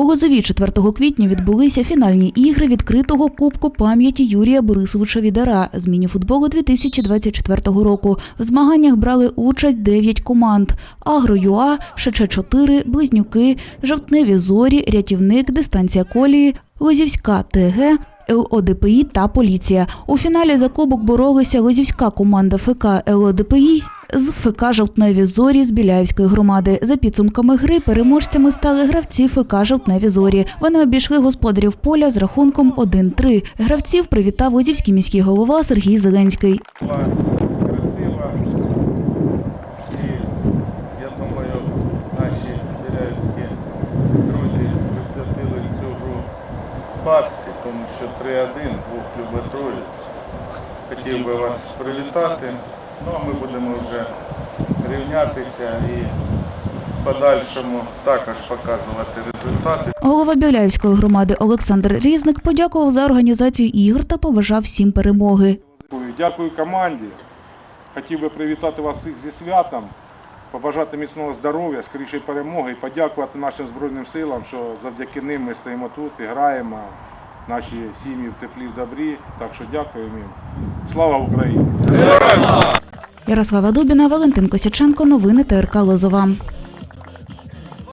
У Лозові 4 квітня відбулися фінальні ігри відкритого Кубку пам'яті Юрія Борисовича Відара з мініфутболу 2024 року. В змаганнях брали участь 9 команд: Агро-ЮА, ШЧ-4, Близнюки, Жовтневі зорі, Рятівник, Дистанція колії, Лозівська ТГ, ЛОДПІ та поліція. У фіналі за кубок боролися лозівська команда ФК ЛОДПІ з ФК Жовтневі зорі з Біляївської громади. За підсумками гри переможцями стали гравці ФК Жовтневі зорі. Вони обійшли господарів поля з рахунком 1-3. Гравців привітав лозівський міський голова Сергій Зеленський. пасці, тому що 3-1 двох любить. Хотів би вас привітати. Ну а ми будемо вже рівнятися і в подальшому також показувати результати. Голова Біляївської громади Олександр Різник подякував за організацію ігор та побажав всім перемоги. Дякую, дякую команді. Хотів би привітати вас всіх зі святом, побажати міцного здоров'я, скорішої перемоги і подякувати нашим Збройним силам, що завдяки ним ми стоїмо тут і граємо. Наші сім'ї в теплі в добрі. Так що дякуємо їм. Слава Україні! Ярослава Дубіна, Валентин Косяченко. Новини ТРК Лозова.